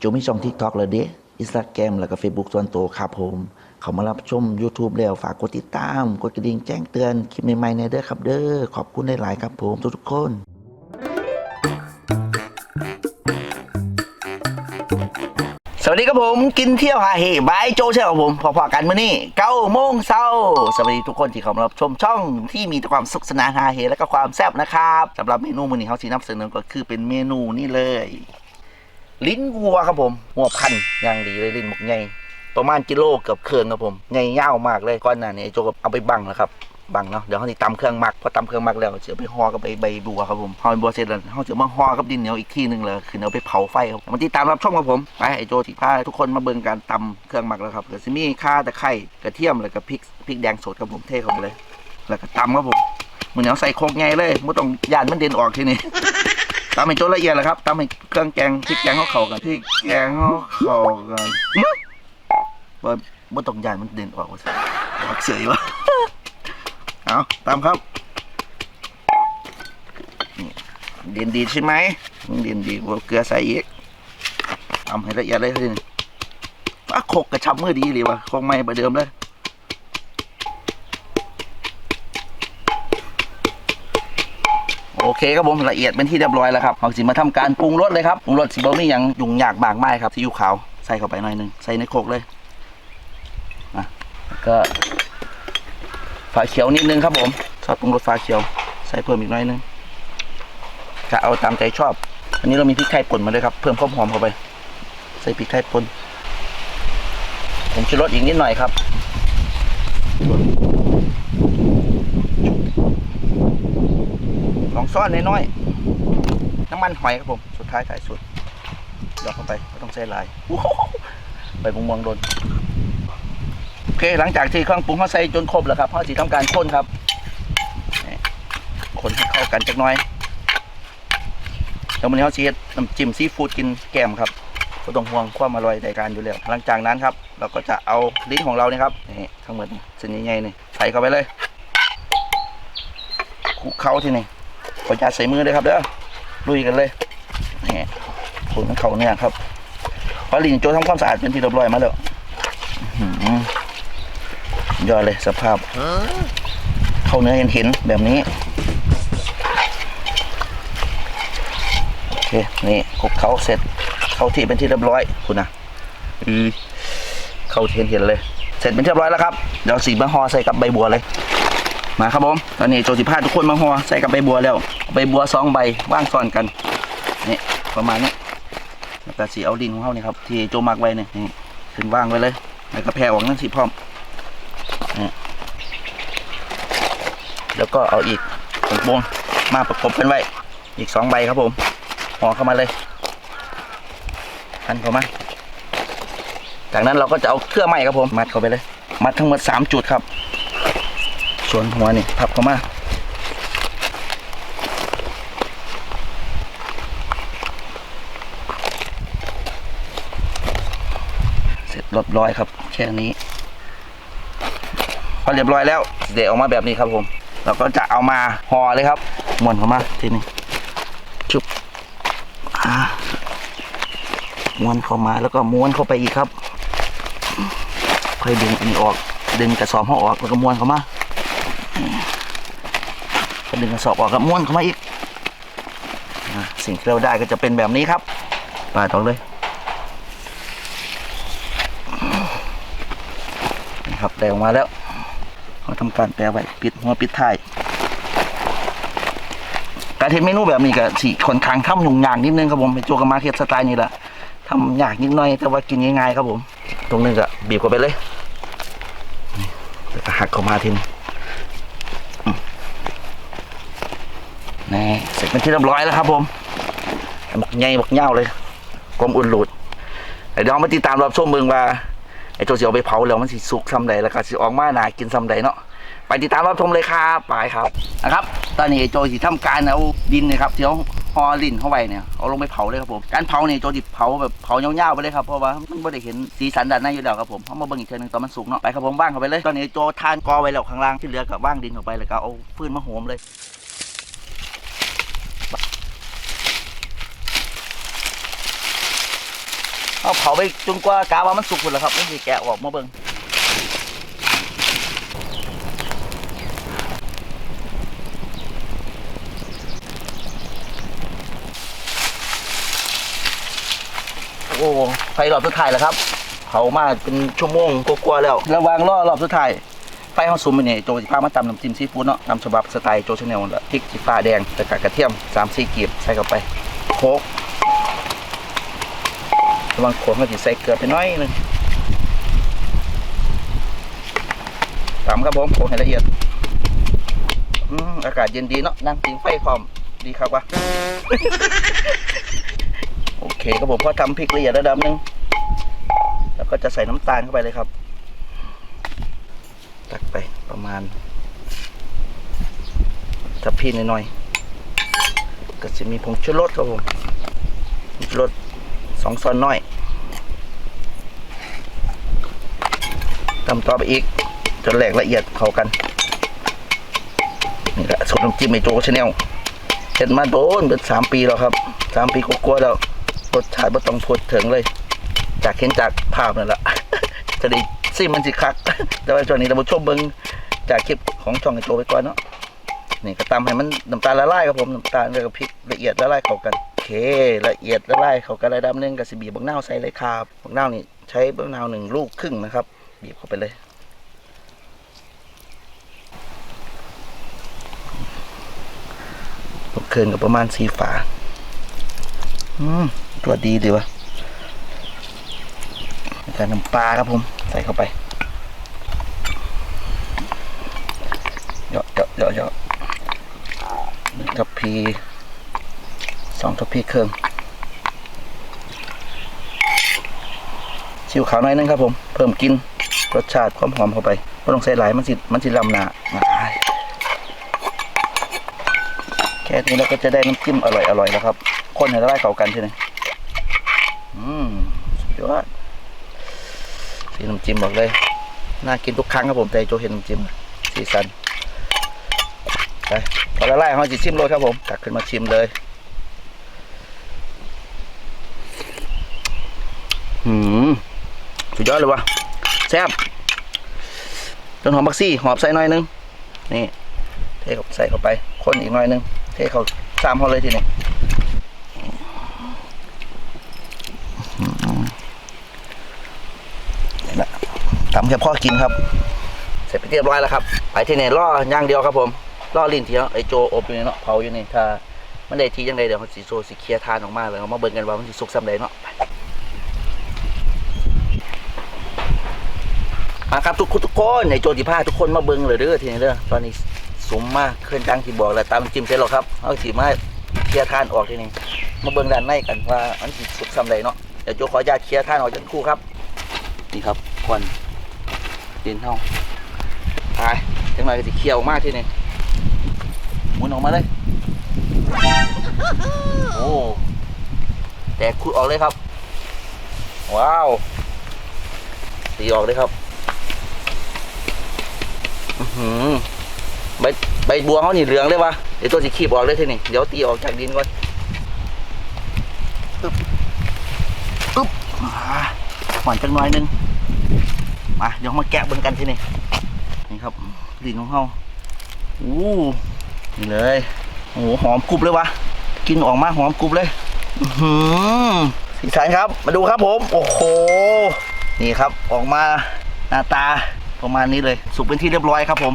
โจมีช่องทิกทอกแล้วเด้อินสตาแกรมแล้วก็เฟซบุ๊กส่วนตัวครับผม เขามารับชม YouTube แล้วฝากกดติดตาม กดกระดิ่งแจ้งเตือน คลิปใหม่ๆในเด้อครับเด้อ ขอบคุณหลายๆครับผม ทุกๆคนสวัสดีครับผมกินเที่ยวหาเฮบายโจใช่ครับผมพอๆกันมื้อนี้เก้าโมงเช้าสวัสดีทุกคนที่เข้ามารับชมช่องที่มีแต่ความสุขสนานฮาเฮและก็ความแซ่บนะครับสำหรับเมนูมื้อนี้เขาสีน้ำเสนอก็คือเป็นเมนูนี่เลย ลิ้นวัวครับผมหัวพันอย่างดีเลยลิ้นหมกใหญ่ประมาณกิโลเกือบเคืองครับผมใหญ่ยาวมากเลยก้อนหน้านี้ไอ้โจกเอาไปบังแล้วครับบังเนาะเดี๋ยวเขาจะตำเครื่องหมักพอตำเครื่องหมักแล้วจะไปห่อกับใบใบบัวครับผมห่อใบบัวเสร็จแล้วเขาจะมาห่อกับดินเหนียวอีกที่หนึ่งเลยคือเอาไปเผาไฟครับมันติดตามรับชมครับผมไปไอโจทีพาทุกคนมาเบิ่งการตำเครื่องหมักแล้วครับเดี๋ยวจะมีข่าตะไคร้กระเทียมแล้วก็พริกพริกแดงสดครับผมเทเข้าไปเลย แล้วก็ตำครับผมมือเหนียวใส่โคกใหญ่เลยไม่ต้องยานมันเด่นออกทีนี้ ตำให้จนละเอียดเลยครับตำให้เครื่องแกงพริกแกงเขาเขากันพริกแกงเขาเขากันอื้อบ่บ่ต้องยานมันเด่นออกว่าออกเสียวะเอาตามครับเด่นดีใช่ไหมเด่นดีกว่าเกลือใส่อีกทำให้ละเอียดเลยทีนี้ว่าโคกกระชับมือดีเลยวะคกไม่ประเดิมเลย เคครับผมละเอียดเป็นที่เรียบร้อยแล้วครับเราสิมาทำการปรุงรสเลยครับปรุงรสสิบ่มีหยังยุ่งยากมากมายครับซีอิ๊วขาวใส่เข้าไปหน่อยนึงใส่ในโคกเลยนะก็ฝาเขียวนิดนึงครับผมซอสปรุงรสฝาเขียว ใส่เพิ่มอีกหน่อยนึงจะเอาตามใจชอบ อันนี้เรามีพริกไทยป่นมาด้วยครับ เพิ่มความหอมเข้าไป ใส่พริกไทยป่นผมชูรสอีกนิดหน่อยครับ ซ่อนน้อยๆน้ำมันหอยครับผม สุดท้ายท้ายสุดหยอกเข้าไปไม่ต้องใส่ลายโอ้โหใบมะม่วงโดนโอเคหลังจากที่เครื่องปรุงเขาใส่จนครบแล้วครับเขาจะทำการคนครับคนให้เข้ากันจักน่อยแล้ววันนี้เขาจะเฮ็ดน้ำจิ้มซีฟู้ดกินแกมครับก็ต้องห่วงความอร่อยในการอยู่แล้วหลังจากนั้นครับ เราก็จะเอาลิ้นของเราเนี่ยครับนี่ทั้งหมดนี่เส้นใหญ่ๆนี่ใส่เข้าไปเลยคลุกเคล้าที่นี่ ขออนุญาตใส่มือเลยครับเด้อลุยกันเลยนี่ผลของเขาเนี่ยครับพอลินโจทำความสะอาดเป็นที่เรียบร้อยมาแล้วย้อหือยอดเลยสภาพเข้าเนื้อเห็นเห็นแบบนี้โอเคนี่คลุกเขาเสร็จเข้าที่เป็นที่เรียบร้อยคุณนะอือเข้าที่เห็นเห็นเลย เสร็จเป็นที่เรียบร้อยแล้วครับเดี๋ยวสีมะฮอใส่กับใบบัวเลย มาครับผมตอนนี้โจสิพาทุกคนมาห่อใส่กับใบบัวแล้วใบบัวสองใบว่างซ้อนกันนี่ประมาณนี้แล้วก็สีเอาดินของเขานี่ครับที่โจมักไว้เนี่ยนี่ขึ้นว่างไว้เลยแล้วก็แผ่ออกนั่นสิพร้อมนี่แล้วก็เอาอีกตรงบนมาประกบกันไว้ อีกสองใบครับผมห่อเข้ามาเลยพันเข้ามาจากนั้นเราก็จะเอาเครื่องไม้ครับผมมัดเข้าไปเลย มัดทั้งหมดสามจุดครับ ส่วนหัวนี่พับเข้ามาเสร็จรบร้อยครับแค่นี้พอเรียบร้อยแล้วเดี๋ยวออกมาแบบนี้ครับผม เราก็จะเอามาห่อเลยครับม้วนเข้ามาทีนี้ชุบอาม้วนเข้ามาแล้วก็ม้วนเข้าไปอีกครับค่อยดึงอันนี้ออกดึงกระสอบเขาออกแล้วก็ม้วนเข้ามา ก็ดึงกระสอบออกกับม้วนเข้ามาอีกสิ่งที่เราได้ก็จะเป็นแบบนี้ครับปาดออเลยนะครับได้ออกมาแล้วเขาทำการแปรไว้ปิดหัวปิดท้ายการเทเมนูแบบนี้ก็สิค่อนข้างทำยุ่งยากนิดนึงครับผมเป็นโจกบมาเทสสไตล์นี่แหละทำยากนิดหน่อยแต่ว่ากินง่ายๆครับผม ตรงนึงก็บีบเข้าไปเลยแล้วก็หักเข้ามาทีนึ นี่เสร็จเป็นที่เรียบร้อยแล้วครับผมบักใหญ่บักเง่าเลยกลมอุ่นหลุดไอ้เดี๋ยวมาติดตามรับชมเมืองว่าไอ้โจสิเอาไปเผาแล้วมันสิสุกซ้ำใดแล้วก็สิออกมาหนากินซ้ำใดเนาะไปติดตามรับชมเลยครับไปครับนะครับ ตอนนี้ไอ้โจสิทำการเอาดินนะครับเที่เขาห่อลินเข้าไปเนี่ยเอาลงไปเผาเลยครับผมการเผาเนี่ยโจสิเผาแบบเผาเงาๆไปเลยครับเพราะว่ามันไม่ได้เห็นสีสันด้านในอยู่แล้วครับผมเขามาเบิ่งอีกเทีนึงตอนมันสุกเนาะไปครับผมว่างเข้าไปเลย ตอนนี้โจทานกอไว้แล้วข้างล่างที่เหลือกับว่างดินเข้าไปแล้วก็เอาฟืนมาโหมเลย เอาเผาไปจนกว่ากาว่ามันสุกหมดแล้วครับนี่สิแกะออกมาเบิ่งโอ้ไฟรอบสุดท้ายแล้วครับเผามาเป็นชั่วโมงกว่าๆแล้ว ระวังล่อรอบสุดท้ายไฟเขาซุ่มไปเนี่ยโจจิฟ้ามาตำน้ำจิ้มซีฟู้ดเนาะน้ำฉบับสไตล์โจชาแนลนั่นแหละพริกจีฟ้าแดงตะกะกระเทียมสามสี่กีบใส่เข้าไปโคก ระวังขวดเขาจะใส่เกลือไปน้อยหนึงตำครับผมโขลกให้ละเอียดอืมอากาศเย็นดีเนาะนั่งติงไฟพร้อมดีครับวะโอเคครับผมพอทำพริกละเอียดระดับหนึงแล้วก็จะใส่น้ำตาลเข้าไปเลยครับ ตักไปประมาณทัพพีหน่อยๆก็จะมีผงชูรสครับผมชูรส สองช้อนน้อยตำต่อไปอีก จนแหลกละเอียดเข้ากัน นี่แหละสูตรน้ำจิ้มไอโจชาแนลเห็นมาโดนเป็นสามปีแล้วครับสามปีกว่าๆแล้วรสชาติไม่ต้องพูดถึงเลย จากเห็นจากภาพนั่นแหละจะได้ซิมันสิคัก แต่ว่าช่วงนี้เราชมเบิ้งจากคลิปของช่องไอโจไปก่อนเนาะนี่ก็ตำให้มันน้ำตาลละลายครับผมน้ำตาลแล้วก็พริกละเอียดละลายเข้ากัน เค ละเอียดละลายเขากันระดับหนึงกับสิบีบบักนาวใส่เลยครับบักนาวนี่ใช้บักนาวหนึ่งลูกครึ่งนะครับ บีบเข้าไปเลย ลูกเคินกับประมาณสีฝา อืมตัวดีดีวะแล้วก็น้ำปลาครับผม ใส่เข้าไปเยาะเยาะเยาะเยาะหนึ่งทัพพี องทัพพีเครื่องชิวขาวน้อยนึงครับผม เพิ่มกินรสชาติความหอมเข้าไปไม่ต้องใส่หลายมันสิมันสิลำหนาแค่นี้เราก็จะได้น้ำจิ้มอร่อยอร่อยแล้วครับ คนให้ละลายเข้ากันใช่ไหมอืมสุดยอดสีน้ำจิ้มบอกเลยน่ากินทุกครั้งครับผมแต่โจเห็นน้ำจิ้มสีสันไปพอละลายเขาจะชิมเลยครับผมตักขึ้นมาชิมเลย หืม สุดยอดเลยวะแซ่บต้นหอมบักซี่หอมใส่หน่อยนึง นี่ เทเขาใส่เข้าไปคนอีกหน่อยนึง เทเขาสามเขาเลยทีนี้นี่แหละทำแค่พ่อกินครับ เสร็จไปเรียบร้อยแล้วครับ ไปที่นี่ล่อย่างเดียวครับผมล่อลิ้นทีเนาะไอโจอบอยู่นี่เนาะเผาอยู่นี่ถ้ามันได้ทียังไงเดี๋ยวเขาสิโซสิเคลียทานออกมาเลยเอามาเบิ่งกันว่ามันสิสุกสำเร็จเนาะไป มาครับทุกคนทุกคนไอโจสิพาทุกคนมาเบิ่งเลยเด้อทีนี้เด้อตอนนี้สมมากเคลื่อนจังที่บอกแล้วตามจิ้มเสร็จแล้วครับเอาสิมาเคลียร์ท่านออกทีนี้มาเบิ่งด้านในกันว่ามันสุกสำเร็จเนาะเดี๋ยวโจขอญาตเคลียร์ท่านออกจากคู่ครับ นี่ครับควันดินเท่าไปจังไรก็จะเคี่ยวมากทีนี่หมุนออกมาเลยโอ้แตกคุดออกเลยครับ ว้าวตีออกเลยครับ อือหือใบใบบัวเขานี่เหลืองเลยวะเดี๋ยวตัวจะขีบออกเลยทีนี่เดี๋ยวตีออกจากดินก่อนอึ๊บอึ๊บอ่าหวานจังหน่อยนึงมาเดี๋ยวมาแกะเบิ่งกันทีนี่นี่ครับดินของเขาอู้นี่เลยโอ้โหหอมกรุบเลยวะกินออกมาหอมกรุบเลยอื้อหือสีสันครับ มาดูครับผม โอ้โห นี่ครับออกมาหน้าตา ประมาณนี้เลยสุกเป็นที่เรียบร้อยครับผม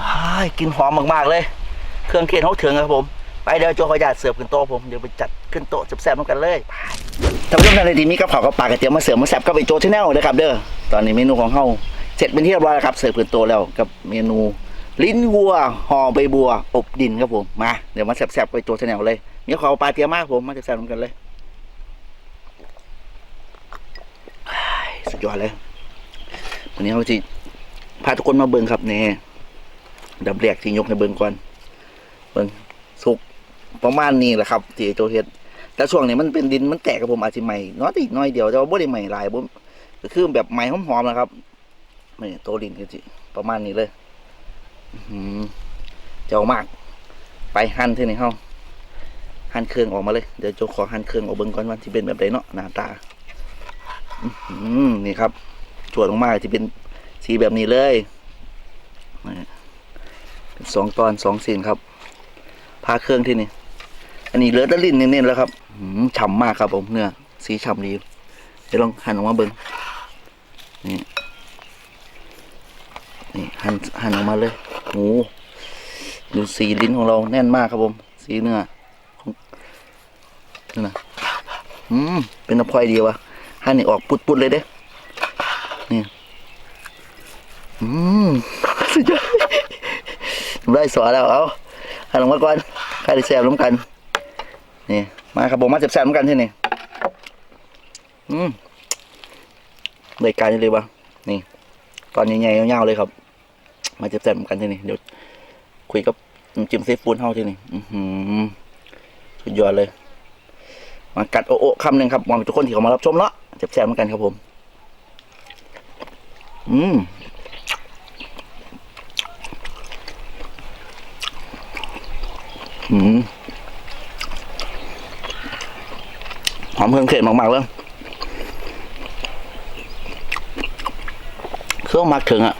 อ้กินหอมมากๆเลย เครื่องเคียงเขาถึงครับผม ไปเดี๋ยวโจขออนุญาตเสิร์ฟขึ้นโต๊ะผม เดี๋ยวไปจัดขึ้นโต๊ะแซ่บๆกันเลยท่านผู้ชมท่านใดที่มีกับข้าวกับปลากระเทียมมาเสิร์ฟมาแซ่บกับไปโจชแนลนะครับเด้อ ตอนนี้เมนูของเขาเสร็จเป็นที่เรียบร้อยแล้วครับ เสิร์ฟขึ้นโต๊ะแล้วกับเมนู ลิ้นวัวห่อใบบัว อบดินครับผม มาเดี๋ยวมาแซ่บๆไปโจชแนลเลย มีข้าวปลาเตียมมากผมมาแซ่บๆกันเลยอ้ายสุดยอดเลย วันนี้เราจะพาทุกคนมาเบิ่งครับเนี่ยดับแรกที่ยกให้เบิ่งก่อนเบิ่งสุกประมาณนี้แหละครับที่โจเฮ็ดแต่ช่วงนี้มันเป็นดินมันแตกกับผมอาจจะใหม่น้อยอีกน้อยเดียวแต่ว่าบ่ได้ใหม่หลายบ่ก็คือแบบใหม่หอมๆนะครับนี่โตดินก็สิประมาณนี้เลยอื้อหือเจ้ามาก ไปหั่นที่นี่เฮาหั่นเครื่องออกมาเลยเดี๋ยวโจขอหั่นเครื่องออกเบิ่งก่อนว่าที่เป็นแบบไหนเนาะหน้าตาอืมนี่ครับ จวดลงมาจะเป็นสีแบบนี้เลยเป็นสองตอนสองสีนครับพาเครื่องที่นี่ อันนี้เลือแตะลิ้นเน้นๆแล้วครับฉ่ำมากครับผมเนื้อสีฉ่ำดีเดี๋ยวลองหั่นออกมาเบิ่งนี่นี่หั่นหั่นออกมาเลยโอ้ดูสีลิ้นของเราแน่นมากครับผม สีเนื้อนี่นะอืมเป็นน้ำพลอยดีวะให้นี่ออกปุดๆเลยเด้นี่ อืมสุดยอดได้สอแล้วเอาหันลงมาก่อนใครได้แซ่บร่วมกัน นี่มาครับผมมาแซ่บๆร่วมกันที่นี่อืมได้การนี่เลยวะนี่ ตอนใหญ่ๆยาวๆเลยครับ มาแซ่บๆร่วมกันที่นี่เดี๋ยวคุยกับจิ้มซีฟู้ดเฮาที่นี่อือหือสุดยอดเลย มากัดโอะโอะคำหนึ่งครับมองทุกคนที่เขามารับชมเนาะแซ่บๆเหมือนกันครับผม อืม อืม หอมเครื่องเทศมากๆเลยเครื่องมักถึงอะ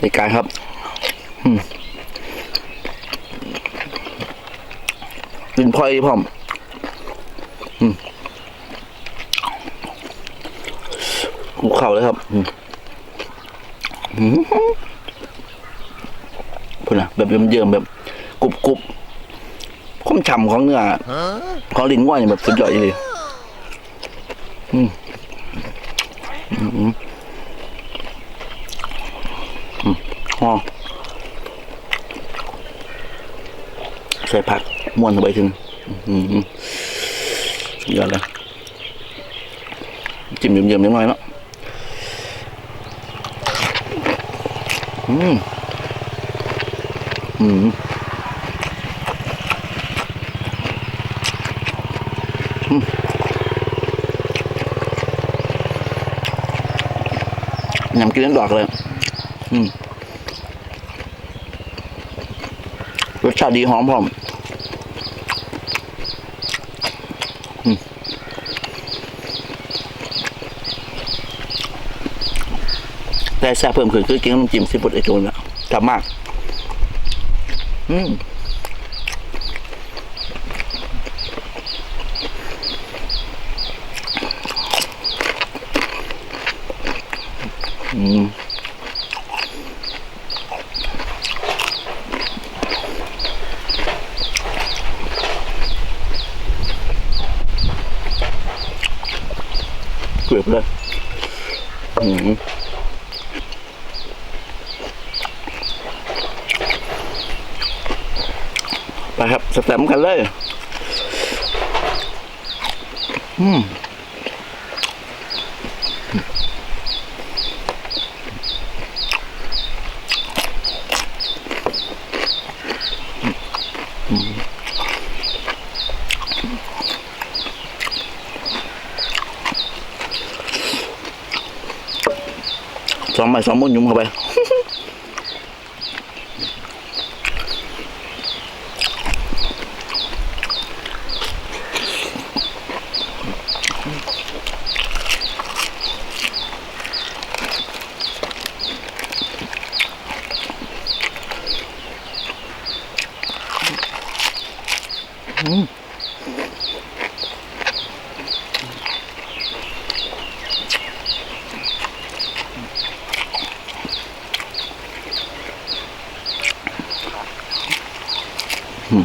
ในการครับอืมกินพลอยพร้อมภูเข่าเลยครับอืมอืมพูดนะแบบเยิ้มๆแบบ กรุบกรุบๆความฉ่ำของเนื้อของลิ้นวัวเนี่ยแบบสุดยอดเลยอืมอืมอืมอืมอ๋อใส่ผักม้วนเข้าไปถึงอืมสุดยอดเลยจิ้มเยิ้มๆนิดหน่อยเนาะอืมอืม ยำกินเล่นดอกเลย อืมรสชาติดีหอมพร้อมแต่แซ่บเพิ่มขึ้นคือกินน้ำจิ้มซีฟู้ดไอโจนละจับมาก อืม อืม เกือบเลยอืมไปครับสแตมกันเลย อืม สองใบสองมุนยุ่มเข้าไป อืมอืม กรุ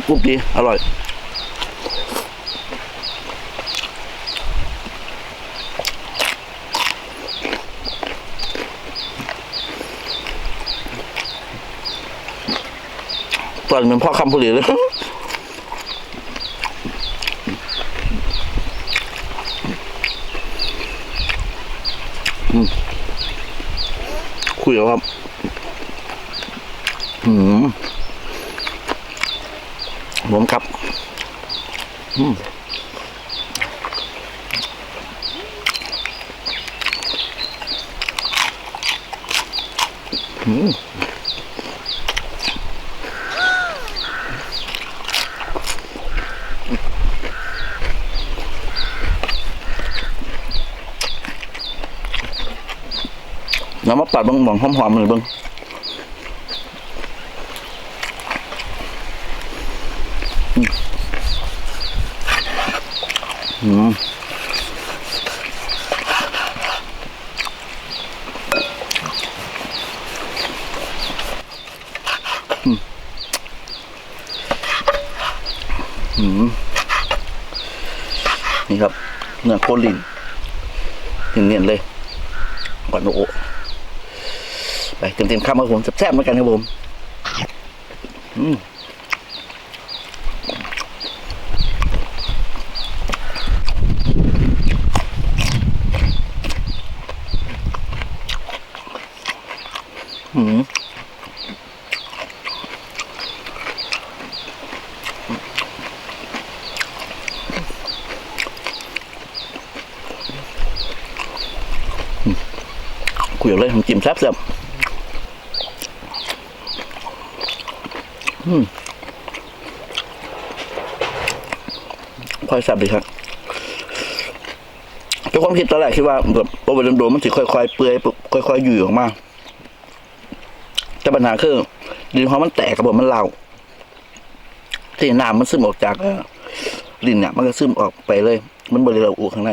บกรุบดี อร่อย ตอนเป็นพ่อคำผลิตเลย คุยครับอืมผมครับ อืม น้ำมาปัดบางหมองหอมๆเลยบางอืมอืมนี่ครับเนื้อโคลินเนียนๆเลยหวานโอ้ ไปเต็มๆข้ามครับผมแซ่บๆเหมือนกันครับผมอืมอืมคุยเลยผมจิ้มแซ่บแซ่บอืม พอยแซบดีครับเป็นความคิดตอนแรกคิดว่าแบบพอไปโดนๆมันจะค่อยๆเปื่อยค่อยๆอยู่ออกมาแต่ปัญหาคือดินของมันแตกกระบอกมันเล่าที่น้ำมันซึมออกจากเอ่อลิ้นเนี่ย มันก็ซึมออกไปเลย มันบริเราอูข้างใน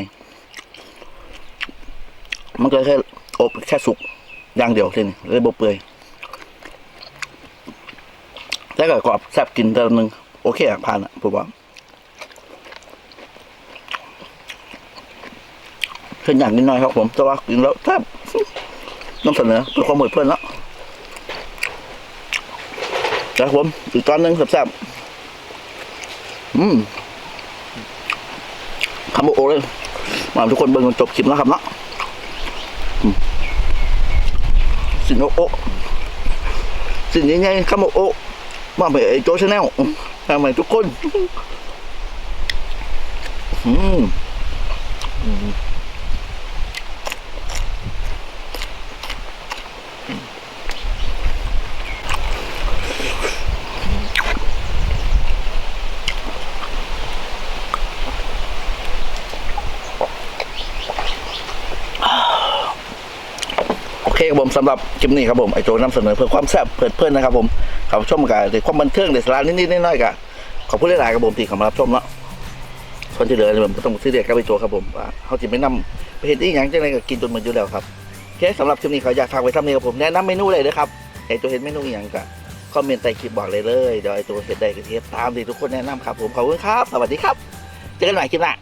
มันก็แค่อบแค่สุกอย่างเดียวเทีนี้เลยบบเปื่อย แล้วก็กรอบแซ่บกินแต่ละหนึ่งโอเคอะผ่านอะผมว่าเพื่อนอย่างนิดหน่อยครับผมแต่ว่ากินแล้วแซ่บน้ำเสนอเพื่อความหมดเพื่อนแล้วครับผมอีกตอนหนึ่งแซ่บๆอืมคำโอเลยมาทุกคนเบิ่งจนจบคลิปแล้วครับเนาะสินโอโอสินยังไงข้ามโอ มาไปไอ้โจชาแนลทำไมทุกคนอืมโอเคครับผมสำหรับคลิปนี้ครับผมไอโจนำเสนอเพื่อความแซ่บเพื่อเพื่อนนะครับผม ขับชมกันในความบันเทิงในสาระนิดๆน้อยๆกันขอบคุณหลายๆครับผมที่เข้ามารับชมเนาะคนที่เหลือผมก็ต้องซื้อเรียกกับไอโจครับผมเขาจะไม่นำไปเห็นอีกอย่างจังไรก็กินจนหมดอยู่แล้วครับโอเคสำหรับคลิปนี้เขาอยากฝากไว้ทำนี้ครับผมแนะนำเมนูเลยนะครับไอโจเห็นเมนูอหย่างกันคอมเมนต์ใต้คลิปบอกเลยเลยเดี๋ยวไอโจเห็นได้ก็เทปตามที่ทุกคนแนะนำครับผมขอบคุณครับ สวัสดีครับ เจอกันใหม่คลิปหน้า